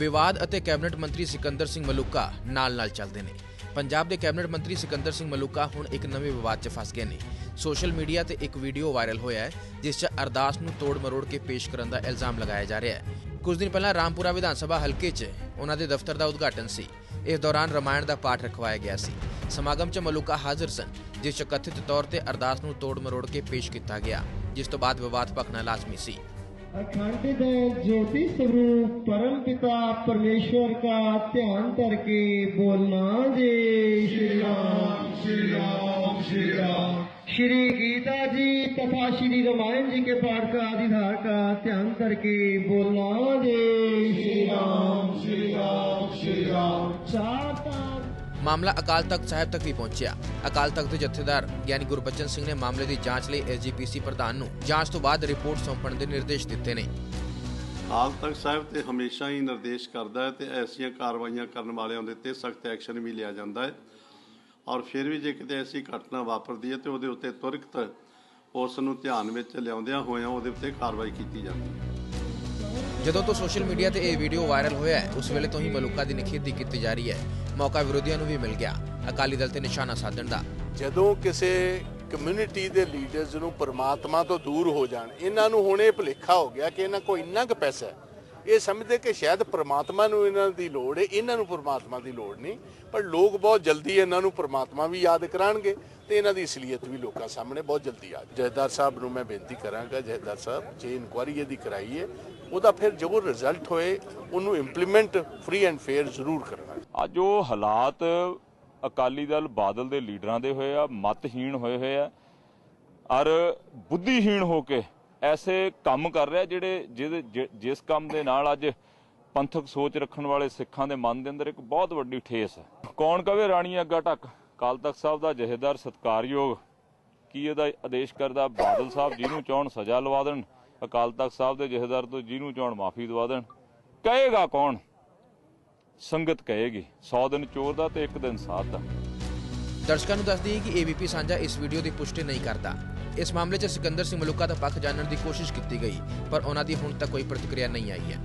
ਵਿਵਾਦ ਅਤੇ ਕੈਬਨਿਟ ਮੰਤਰੀ ਸਿਕੰਦਰ ਸਿੰਘ ਮਲੂਕਾ ਨਾਲ-ਨਾਲ ਚੱਲਦੇ ਨੇ। ਪੰਜਾਬ ਦੇ ਕੈਬਨਿਟ ਮੰਤਰੀ ਸਿਕੰਦਰ ਸਿੰਘ ਮਲੂਕਾ ਹੁਣ ਇੱਕ ਨਵੇਂ ਵਿਵਾਦ 'ਚ ਫਸ ਗਏ ਨੇ। ਸੋਸ਼ਲ ਮੀਡੀਆ ਤੇ ਇੱਕ ਵੀਡੀਓ ਵਾਇਰਲ ਹੋਇਆ ਹੈ, ਜਿਸ 'ਚ ਅਰਦਾਸ ਨੂੰ ਤੋੜ ਮਰੋੜ ਕੇ ਪੇਸ਼ ਕਰਨ ਦਾ ਇਲਜ਼ਾਮ ਲਗਾਇਆ ਜਾ ਰਿਹਾ ਹੈ। ਕੁਝ ਦਿਨ ਪਹਿਲਾਂ ਰਾਮਪੁਰਾ ਵਿਧਾਨ ਸਭਾ ਹਲਕੇ 'ਚ ਉਹਨਾਂ ਦੇ ਦਫ਼ਤਰ ਦਾ ਉਦਘਾਟਨ ਸੀ। ਇਸ ਦੌਰਾਨ ਰਮਾਇਣ ਦਾ ਪਾਠ ਰਖਵਾਇਆ ਗਿਆ ਸੀ। ਸਮਾਗਮ 'ਚ ਮਲੂਕਾ ਹਾਜ਼ਰ ਸਨ, ਜਿਸ 'ਚ ਕਥਿਤ ਤੌਰ ਤੇ ਅਰਦਾਸ ਨੂੰ ਤੋੜ ਮਰੋੜ ਕੇ ਪੇਸ਼ ਕੀਤਾ ਗਿਆ, ਜਿਸ ਤੋਂ ਬਾਅਦ ਵਿਵਾਦ ਭਖਣਾ ਲਾਜ਼ਮੀ ਸੀ। अखंडित ज्योति स्वरूप परम पिता परमेश्वर का ध्यान करके बोलना जय श्री राम श्री राम श्री राम श्री गीता जी तथा श्री रामायण जी के पाठ का अधिधार का ध्यान करके बोलना जय श्री ਮਾਮਲਾ ਅਕਾਲ ਤਖਤ ਸਾਹਿਬ ਤੱਕ ਵੀ ਪਹੁੰਚਿਆ। ਅਕਾਲ ਤਖਤ ਦੇ ਜਥੇਦਾਰ ਗਿਆਨੀ ਗੁਰਬਚਨ ਸਿੰਘ ਨੇ ਮਾਮਲੇ ਦੀ ਜਾਂਚ ਲਈ ਐਸਜੀਪੀਸੀ ਪ੍ਰਧਾਨ ਨੂੰ ਜਾਂਚ ਤੋਂ ਬਾਅਦ ਰਿਪੋਰਟ ਸੌਂਪਣ ਦੇ ਨਿਰਦੇਸ਼ ਦਿੱਤੇ ਨੇ। ਹਾਲ ਤੱਕ ਸਾਹਿਬ ਤੇ ਹਮੇਸ਼ਾ ਹੀ ਨਿਰਦੇਸ਼ ਕਰਦਾ ਹੈ ਤੇ ਐਸੀਆਂ ਕਾਰਵਾਈਆਂ ਕਰਨ ਵਾਲਿਆਂ ਦੇ ਉੱਤੇ ਸਖਤ ਐਕਸ਼ਨ ਵੀ ਲਿਆ ਜਾਂਦਾ ਹੈ ਔਰ ਫਿਰ ਵੀ ਜੇ ਕਿਤੇ ਐਸੀ ਘਟਨਾ ਵਾਪਰਦੀ ਹੈ ਤੇ ਉਹਦੇ ਉੱਤੇ ਤੁਰੰਤ ਉਸ ਨੂੰ ਧਿਆਨ ਵਿੱਚ ਲਿਆਉਂਦਿਆਂ ਹੋਇਆਂ ਉਹਦੇ ਉੱਤੇ ਕਾਰਵਾਈ ਕੀਤੀ ਜਾਂਦੀ ਹੈ। ਜਦੋਂ ਤੋਂ ਸੋਸ਼ਲ ਮੀਡੀਆ ਤੇ ਇਹ ਵੀਡੀਓ ਵਾਇਰਲ ਹੋਇਆ ਹੈ, ਉਸ ਵੇਲੇ ਤੋਂ ਹੀ ਮਲੂਕਾ ਦੀ ਨਿਖੇਧੀ ਕੀਤੀ ਜਾ ਰਹੀ ਹੈ। ਮੌਕਾ ਵਿਰੋਧੀਆਂ ਨੂੰ ਵੀ ਮਿਲ ਗਿਆ। ਅਕਾਲੀ ਦਲ ਤੇ ਨਿਸ਼ਾਨਾ ਸਾਧਣ ਦਾ। ਜਦੋਂ ਕਿਸੇ ਕਮਿਊਨਿਟੀ ਦੇ ਲੀਡਰਸ ਨੂੰ ਪਰਮਾਤਮਾ ਤੋਂ ਦੂਰ ਹੋ ਜਾਣ, ਇਹਨਾਂ ਨੂੰ ਹੁਣ ਇਹ ਭੁਲੇਖਾ ਹੋ ਗਿਆ ਕਿ ਇਹਨਾਂ ਕੋਲ ਇੰਨਾ ਕੁ ਪੈਸਾ ਹੈ। ਇਹ ਸਮਝਦੇ ਕਿ ਸ਼ਾਇਦ ਪਰਮਾਤਮਾ ਨੂੰ ਇਹਨਾਂ ਦੀ ਲੋੜ ਹੈ, ਇਹਨਾਂ ਨੂੰ ਪਰਮਾਤਮਾ ਦੀ ਲੋੜ ਨਹੀਂ, ਪਰ ਲੋਕ ਬਹੁਤ ਜਲਦੀ ਇਹਨਾਂ ਨੂੰ ਪਰਮਾਤਮਾ ਵੀ ਯਾਦ ਕਰਾਣਗੇ ਤੇ ਇਹਨਾਂ ਦੀ ਅਸਲੀਅਤ ਵੀ ਲੋਕਾਂ ਸਾਹਮਣੇ ਬਹੁਤ ਜਲਦੀ ਆ ਜਹਦਾਰ ਸਾਹਿਬ ਨੂੰ ਮੈਂ ਬੇਨਤੀ ਕਰਾਂਗਾ ਜਹਦਾਰ ਸਾਹਿਬ, ਜੇ ਇਨਕੁਆਰੀ ਇਹਦੀ ਕਰਾਈ ਉਹਦਾ ਫਿਰ ਜੋ ਰਿਜ਼ਲਟ ਹੋਏ, ਉਹਨੂੰ ਇੰਪਲੀਮੈਂਟ ਫ੍ਰੀ ਐਂਡ ਫੇਅਰ ਜ਼ਰੂਰ ਕਰਨਾ। ਅੱਜ ਉਹ ਹਾਲਾਤ ਅਕਾਲੀ ਦਲ ਬਾਦਲ ਦੇ ਲੀਡਰਾਂ ਦੇ ਹੋਏ ਆ, ਮਤਹੀਣ ਹੋਏ ਹੋਏ ਆ, ਔਰ ਬੁੱਧੀਹੀਣ ਹੋ ਕੇ ਐਸੇ ਕੰਮ ਕਰ ਰਿਹਾ ਜਿਹੜੇ ਜਿਹਦੇ ਜਿਸ ਕੰਮ ਦੇ ਨਾਲ ਅੱਜ ਪੰਥਕ ਸੋਚ ਰੱਖਣ ਵਾਲੇ ਸਿੱਖਾਂ ਦੇ ਮਨ ਦੇ ਅੰਦਰ ਇੱਕ ਬਹੁਤ ਵੱਡੀ ਠੇਸ ਹੈ। ਕੌਣ ਕਵੇ ਰਾਣੀ ਅੱਗਾ ਟੱਕ ਕਾਲ ਤਖਤ ਸਾਹਿਬ ਦਾ ਜਹੇਦਾਰ ਸਤਕਾਰਯੋਗ ਕੀ ਇਹਦਾ ਆਦੇਸ਼ ਕਰਦਾ? ਬਾਦਲ ਸਾਹਿਬ ਜਿਹਨੂੰ ਚਾਹਣ ਸਜ਼ਾ ਲਵਾ ਦੇਣ। ਅਕਾਲ ਤਖਤ ਸਾਹਿਬ ਦੇ ਜਹੇਦਾਰ ਤੋਂ ਜਿਹਨੂੰ ਚਾਹਣ ਮਾਫੀ ਦਵਾ ਦੇਣ। ਕਹੇਗਾ ਕੌਣ? ਸੰਗਤ ਕਹੇਗੀ 100 ਦਿਨ ਚੋਰ ਦਾ ਤੇ ਇੱਕ ਦਿਨ ਸਾਧ ਦਾ। ਦਰਸ਼ਕਾਂ ਨੂੰ ਦੱਸ ਦਈਏ ਕਿ ਏਬੀਪੀ ਸਾਂਝਾ ਇਸ ਵੀਡੀਓ ਦੀ ਪੁਸ਼ਟੀ ਨਹੀਂ ਕਰਦਾ। ਇਸ ਮਾਮਲੇ 'ਚ ਸਿਕੰਦਰ ਸਿੰਘ ਮਲੂਕਾ ਦਾ ਪੱਖ ਜਾਣਨ ਦੀ ਕੋਸ਼ਿਸ਼ ਕੀਤੀ ਗਈ, ਪਰ ਉਹਨਾਂ ਦੀ ਹੁਣ ਤੱਕ ਕੋਈ ਪ੍ਰਤੀਕਿਰਿਆ ਨਹੀਂ ਆਈ ਹੈ।